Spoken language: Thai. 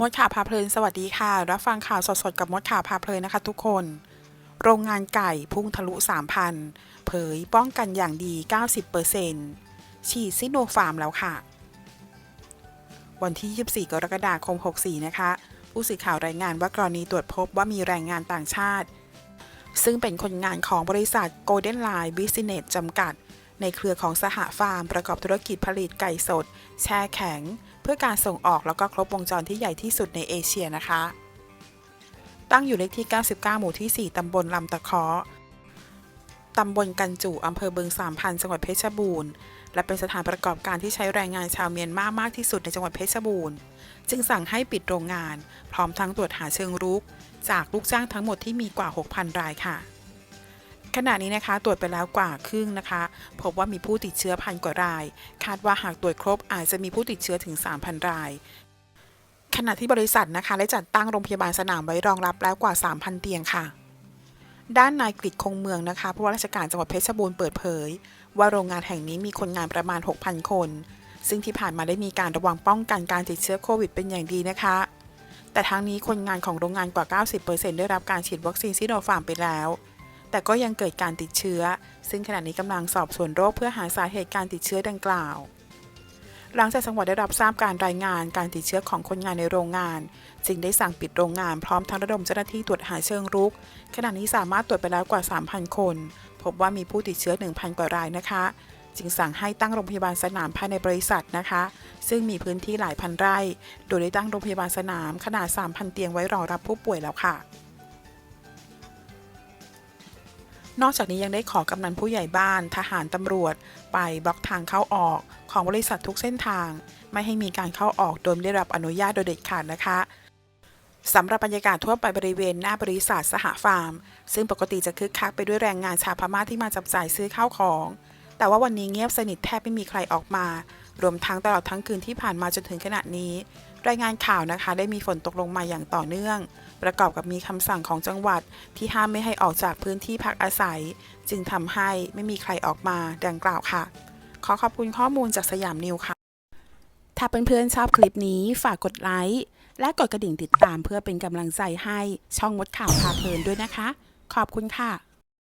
มดข่าวพาเพลินสวัสดีค่ะ รับฟังข่าวสดๆ กับมดข่าวพาเพลินนะคะทุกคน โรงงานไก่พุ่งทะลุ 3,000 เผยป้องกันอย่างดี 90%ฉีดซิโนฟาร์มแล้วค่ะ วันที่ 24 กรกฎาคม 64 นะคะ ผู้สื่อข่าวรายงานว่ากรณีตรวจพบว่ามีแรงงานต่างชาติ ซึ่งเป็นคนงานของบริษัท Golden Line Business จำกัด ในเครือของสหฟาร์มประกอบธุรกิจผลิตไก่สด แช่แข็ง เพื่อการส่งออกแล้วก็ครบวงจรที่ใหญ่ที่สุดในเอเชียนะคะ ตั้งอยู่เลขที่ 99 หมู่ที่ 4 ตำบลลำตะเคาะตำบลกันจุอำเภอบึงสามพันจังหวัดเพชรบูรณ์ และเป็นสถานประกอบการที่ใช้แรงงานชาวเมียนมามากที่สุดในจังหวัดเพชรบูรณ์ จึงสั่งให้ปิดโรงงาน พร้อมทั้งตรวจหาเชิงรุก จากลูกจ้างทั้งหมดที่มีกว่า 6,000 รายค่ะ ขณะนี้นะคะตรวจไปแล้วกว่าครึ่งนะคะ พบว่ามีผู้ติดเชื้อพันกว่าราย คาดว่าหากตรวจครบอาจจะมีผู้ติดเชื้อถึง 3,000 ราย ขณะที่บริษัทนะคะได้จัดตั้งโรงพยาบาลสนามไว้รองรับแล้วกว่า 3,000 เตียงค่ะ ด้านนายกฤษคงเมืองนะคะผู้ว่าราชการจังหวัดเพชรบูรณ์เปิดเผย ว่าโรงงานแห่งนี้มีคนงานประมาณ 6,000 คน ซึ่งที่ผ่านมาได้มีการระวังป้องกันการติดเชื้อโควิดเป็นอย่างดีนะคะแต่ทั้งนี้คนงานของโรงงานกว่า 90%ได้รับการฉีดวัคซีนซิโนฟาร์มไปแล้ว แต่ก็ยังเกิดการติดเชื้อ ซึ่งขณะนี้กำลังสอบสวนโรคเพื่อหาสาเหตุการติดเชื้อดังกล่าว หลังจากจังหวัดได้รับทราบการรายงานการติดเชื้อของคนงานในโรงงาน จึงได้สั่งปิดโรงงานพร้อมทั้งระดมเจ้าหน้าที่ตรวจหาเชิงรุก ขณะนี้สามารถตรวจไปแล้วกว่า 3,000 คน พบว่ามีผู้ติดเชื้อ 1,000 กว่ารายนะคะจึงสั่งให้ตั้งโรงพยาบาลสนามภายในบริษัทนะคะ ซึ่งมีพื้นที่หลายพันไร่ โดยได้ตั้งโรงพยาบาลสนามขนาด 3,000 เตียงไว้รองรับผู้ป่วยแล้วค่ะ นอกจากนี้ยังได้ขอกำนันผู้ใหญ่บ้าน ทหารตำรวจ ไปบล็อกทางเข้าออกของบริษัททุกเส้นทาง ไม่ให้มีการเข้าออกโดยไม่ได้รับอนุญาตโดยเด็ดขาดนะคะสำหรับบรรยากาศทั่วไปบริเวณหน้าบริษัทสหฟาร์ม ซึ่งปกติจะคึกคักไปด้วยแรงงานชาวพม่าที่มาจับจ่ายซื้อข้าวของ แต่ว่าวันนี้เงียบสนิทแทบไม่มีใครออกมา รวมทั้งตลอดทั้งคืนที่ผ่านมาจนถึงขณะนี้ รายงานข่าวนะคะ ได้มีฝนตกลงมาอย่างต่อเนื่อง ประกอบกับมีคำสั่งของจังหวัดที่ห้ามไม่ให้ออกจากพื้นที่พักอาศัย จึงทำให้ไม่มีใครออกมาดังกล่าวค่ะ ขอขอบคุณข้อมูลจากสยามนิวค่ะ ถ้าเพื่อนๆชอบคลิปนี้ฝากกดไลค์และกดกระดิ่งติดตามเพื่อเป็นกำลังใจให้ช่องมดข่าวพาเพลินด้วยนะคะ ขอบคุณค่ะ